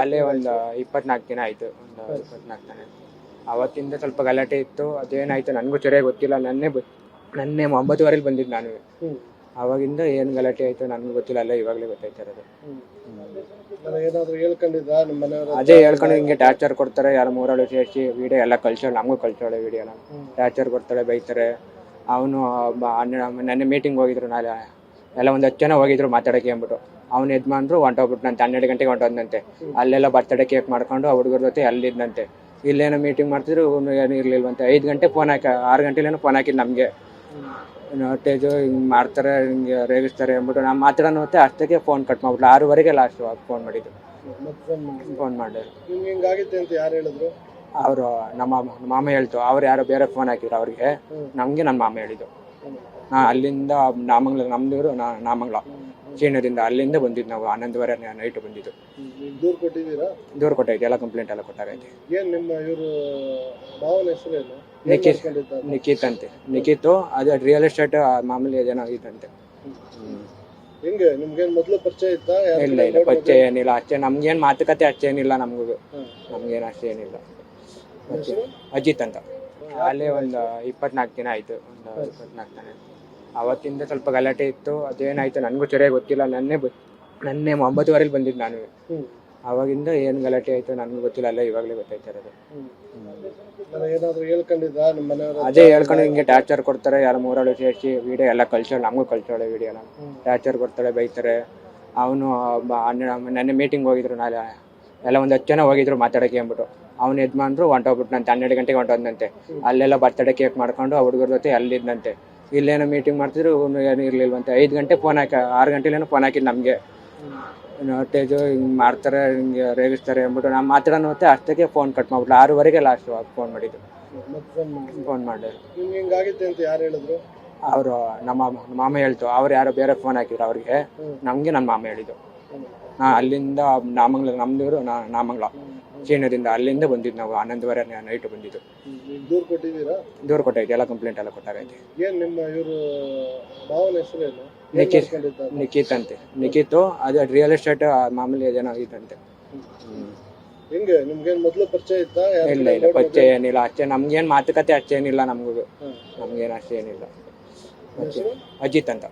ಅಲ್ಲೇ ಒಂದು ಇಪ್ಪತ್ನಾಲ್ಕು ದಿನ ಆಯ್ತು. ಒಂದು ಇಪ್ಪತ್ನಾಲ್ಕು ದಿನ ಅವತ್ತಿಂದ ಸ್ವಲ್ಪ ಗಲಾಟೆ ಇತ್ತು. ಅದೇನಾಯ್ತು ನನಗೂ ಸರಿಯಾಗಿ ಗೊತ್ತಿಲ್ಲ. ನನ್ನೇ ಬ ನನ್ನೇ ಒಂಬತ್ತುವರೆಲಿ ಬಂದಿದ್ದು ನಾನು. ಅವಾಗಿಂದ ಏನು ಗಲಾಟೆ ಆಯ್ತು ನನಗೂ ಗೊತ್ತಿಲ್ಲ. ಅಲ್ಲ ಇವಾಗಲೇ ಗೊತ್ತಾಯ್ತಿರೋದು ನಾನು ಏನಾದ್ರು ಹೇಳ್ಕೊಂಡಿದ್ದ ನಿಮ್ಮ ಮನೆಯವರು? ಅದೇ ಹೇಳ್ಕೊಂಡು ಹಿಂಗೆ ಟಾರ್ಚರ್ ಕೊಡ್ತಾರೆ. ಯಾರು ಮೂರಳು ಸೇರಿಸಿ ವಿಡಿಯೋ ಎಲ್ಲ ಕಲ್ಚರ್ ನಮಗೂ ಕಳ್ಸೋಳೆ ವಿಡಿಯೋ ಎಲ್ಲ ಟಾರ್ಚರ್ ಕೊಡ್ತಾಳೆ ಬೈತಾರೆ. ಅವನು ನೆನ್ನೆ ಮೀಟಿಂಗ್ ಹೋಗಿದ್ರು ನಾಳೆ. ಎಲ್ಲ ಒಂದು ಹತ್ತು ಜನ ಹೋಗಿದ್ರು ಮಾತಾಡಕ್ಕೆ ಅಂದ್ಬಿಟ್ಟು. ಅವ್ನು ಯಜಮಾನ್ರು ಹೊಂಟೋಗ್ಬಿಟ್ನಂತೆ ಹನ್ನೆರಡು ಗಂಟೆಗೆ ಹೊಂಟೋದ್ನಂತೆ ಅಲ್ಲೆಲ್ಲ ಬರ್ತಡೇ ಕೇಕ್ ಮಾಡ್ಕೊಂಡು ಆ ಹುಡುಗರ ಜೊತೆ ಅಲ್ಲಿದ್ದಂತೆ ಇಲ್ಲೇನೋ ಮೀಟಿಂಗ್ ಮಾಡ್ತಿದ್ರು ಏನು ಇರ್ಲಿಲ್ವಂತೆ ಐದು ಗಂಟೆ ಫೋನ್ ಹಾಕಿ ಆರು ಗಂಟೆಲೇನೋ ಫೋನ್ ಹಾಕಿದ್ದು ನಮಗೆ. ನೋಟೇಜು ಹಿಂಗೆ ಮಾಡ್ತಾರೆ ಹಿಂಗೆ ರೇಗಿಸ್ತಾರೆ ಅಂದ್ಬಿಟ್ಟು ನಾವು ಮಾತಾಡೋಣ ಮತ್ತೆ ಅಷ್ಟಕ್ಕೆ ಫೋನ್ ಕಟ್ ಮಾಡ್ಬಿಟ್ಟು ಆರೂವರೆಗೆ ಲಾಸ್ಟ್ ಫೋನ್ ಮಾಡಿದ್ದು. ಫೋನ್ ಮಾಡಿ ಫೋನ್ ಮಾಡಿದ್ರು. ನಿಮ್ಗೆ ಹಿಂಗಾಗಿತ್ತೆ ಅಂತ ಯಾರು ಹೇಳಿದ್ರು? ಅವರು ನಮ್ಮ ಮಾಮ ಹೇಳ್ತು. ಅವ್ರು ಯಾರೋ ಬೇರೆ ಫೋನ್ ಹಾಕಿದ್ರು ಅವ್ರಿಗೆ. ನಮಗೆ ನನ್ನ ಮಾಮ ಹೇಳಿದ್ದು. ನಾ ಅಲ್ಲಿಂದ ನಾಮಂಗ್ಲ ನಮ್ದೂರು ನಾ ನಾಮಂಗ್ಲ. ಚೀನದಿಂದ ಅಲ್ಲಿಂದ ಬಂದಿದ್ದು ನಾವು ಹನ್ನೊಂದುವರೆ ನೈಟ್ ಬಂದಿದ್ದು. ನೀವು ದೂರ ಕೊಟ್ಟಿದ್ದೀರಾ ದೂರ ಕೊಟ್ಟೈತೆ ಎಲ್ಲ ಕಂಪ್ಲೇಂಟ್ ಎಲ್ಲ ಕೊಟ್ಟಾಗೈತೆ ಏನು ನಿಮ್ಮ ಇವರು ಮಾವನ ಹೆಸರೇನು ನಿಖಿತ್? ನಿಖಿತ್ ಅಂತೆ. ನಿಖಿತ್ತು ಅದು ರಿಯಲ್ ಎಸ್ಟೇಟ್ ಮಾಮೂಲಿ ಏನೋ ಇದಂತೆ ಹೆಂಗೆ? ನಿಮ್ಗೇನು ಮೊದಲು ಪರಿಚಯ ಇತ್ತಾ? ಯಾರ್ ಇಲ್ಲ ಇಲ್ಲ? ಪರಿಚಯ ಏನಿಲ್ಲ. ಅಷ್ಟೇ ನಮ್ಗೇನು ಮಾತುಕತೆ ಅಷ್ಟೇನಿಲ್ಲ ನಮಗೂ. ಹ್ಮ್. ನಮ್ಗೇನು ಅಷ್ಟೇನಿಲ್ಲ ಏನಿಲ್ಲ? ಅಜಿತ್ ಅಂತ. ಅಲ್ಲೇ ಒಂದು ಇಪ್ಪತ್ನಾಲ್ಕು ದಿನ ಆಯ್ತು. ಒಂದು ಇಪ್ಪತ್ನಾಲ್ಕು ದಿನ ಅವತ್ತಿಂದ ಸ್ವಲ್ಪ ಗಲಾಟೆ ಇತ್ತು. ಅದೇನಾಯ್ತು ನನಗೂ ಸರಿಯಾಗಿ ಗೊತ್ತಿಲ್ಲ. ನನ್ನೇ ಬ ನನ್ನೇ ಒಂಬತ್ತುವರೆಲಿ ಬಂದಿದ್ದು ನಾನು. ಅವಾಗಿಂದ ಏನು ಗಲಾಟೆ ಆಯ್ತು ನನಗೂ ಗೊತ್ತಿಲ್ಲ. ಅಲ್ಲ ಇವಾಗಲೇ ಗೊತ್ತಾಯ್ತಿರೋದು ಇರೋದು. ನಾನು ಏನಾದ್ರು ಹೇಳ್ಕೊಂಡಿದ್ದ ನಿಮ್ಮ ಮನೆಯವರು ಅದೇ ಹೇಳ್ಕೊಂಡು ಹಿಂಗೆ ಟಾರ್ಚರ್ ಕೊಡ್ತಾರೆ. ಯಾರು ಮೂರಳು ಸೇರಿಸಿ ವಿಡಿಯೋ ಎಲ್ಲ ಕಳ್ಸೋಳು ನಮಗೂ ಕಲ್ಚೋಳೆ ವಿಡಿಯೋನ ನಾನು ಟಾರ್ಚರ್ ಕೊಡ್ತಾಳೆ ಬೈತಾರೆ. ಅವನು ನೆನ್ನೆ ಮೀಟಿಂಗ್ ಹೋಗಿದ್ರು. ನಾಳೆ ಎಲ್ಲ ಒಂದು ಹತ್ತು ಜನ ಹೋಗಿದ್ರು ಮಾತಾಡೋಕೆ ಅಂದ್ಬಿಟ್ಟು. ಅವ್ನು ಯಜಮಾನ್ರು ಹೊಂಟೋಗ್ಬಿಟ್ನಂತೆ. ಹನ್ನೆರಡು ಗಂಟೆಗೆ ಹೊಂಟೋದ್ನಂತೆ. ಅಲ್ಲೆಲ್ಲ ಬರ್ತಡೇ ಕೇಕ್ ಮಾಡ್ಕೊಂಡು ಆ ಹುಡುಗರ ಜೊತೆ ಅಲ್ಲಿದ್ದಂತೆ ಇಲ್ಲೇನೋ ಮೀಟಿಂಗ್ ಮಾಡ್ತಿದ್ರು ಒಮ್ಮೆ ಏನು ಇರ್ಲಿಲ್ವಂತೆ ಐದು ಗಂಟೆ ಫೋನ್ ಹಾಕಿ ಆರು ಗಂಟೆಲೇನೋ ಫೋನ್ ಹಾಕಿದ್ದು ನಮಗೆ. ನೋಟೇಜು ಹಿಂಗೆ ಮಾಡ್ತಾರೆ ಹಿಂಗೆ ರೇಗಿಸ್ತಾರೆ ಅಂದ್ಬಿಟ್ಟು ನಾವು ಮಾತಾಡೋಣ ಮತ್ತೆ ಅಷ್ಟಕ್ಕೆ ಫೋನ್ ಕಟ್ ಮಾಡ್ಬಿಟ್ಟು ಆರೂವರೆಗೆ ಲಾಸ್ಟ್ ಫೋನ್ ಮಾಡಿದ್ದು. ಫೋನ್ ಮಾಡಿ ಫೋನ್ ಮಾಡಿದ್ರು ನಿಮ್ಗೆ ಹಿಂಗಾಗಿತ್ತೆ ಅಂತ ಯಾರು ಹೇಳಿದ್ರು? ಅವರು ನಮ್ಮ ಮಾಮ ಹೇಳ್ತು. ಅವ್ರು ಯಾರೋ ಬೇರೆ ಫೋನ್ ಹಾಕಿದ್ರು ಅವ್ರಿಗೆ. ನಮಗೆ ನನ್ನ ಮಾಮ ಹೇಳಿದ್ದು. ನಾ ಅಲ್ಲಿಂದ ನಾಮಂಗ್ಲ ನಮ್ದೂರು ನಾ ನಾಮಂಗ್ಲ. ಚೀನದಿಂದ ಅಲ್ಲಿಂದ ಬಂದಿದ್ದು ನಾವು ಹನ್ನೊಂದುವರೆ ನೈಟ್ ಬಂದಿದ್ದು. ದೂರು ದೂರ ಕೊಟ್ಟಿದ್ದೀರಾ? ದೂರ ಕೊಟ್ಟೈತೆ ಎಲ್ಲ ಕಂಪ್ಲೇಂಟ್ ಎಲ್ಲ ಕೊಟ್ಟಾಗೈತೆ ಏನ್ ನಿಮ್ಮ ಇವರು ಮಾವನ ಹೆಸರೇನು ನಿಖಿತ್? ನಿಖಿತ್ ಅಂತೆ. ನಿಖಿತ್ತು ಅದು ರಿಯಲ್ ಎಸ್ಟೇಟ್ ಮಾಮೂಲಿ ಏನೋ ಇದಂತೆ ಹೆಂಗೆ ನಿಮ್ಗೇನ್ ಮೊದ್ಲು ಪರಿಚಯ ಇತ್ತಾ? ಯಾರ್ ಇಲ್ಲ ಇಲ್ಲ? ಪರಿಚಯ ಏನಿಲ್ಲ. ಅಷ್ಟೇ ನಮ್ಗೇನು ಮಾತುಕತೆ ಅಷ್ಟೇನಿಲ್ಲ ನಮಗೂ. ನಮ್ಗೇನು ಅಷ್ಟೇನಿಲ್ಲ. ನಿಮ್ಮ ಅಜಿತ್ ಅಂತ.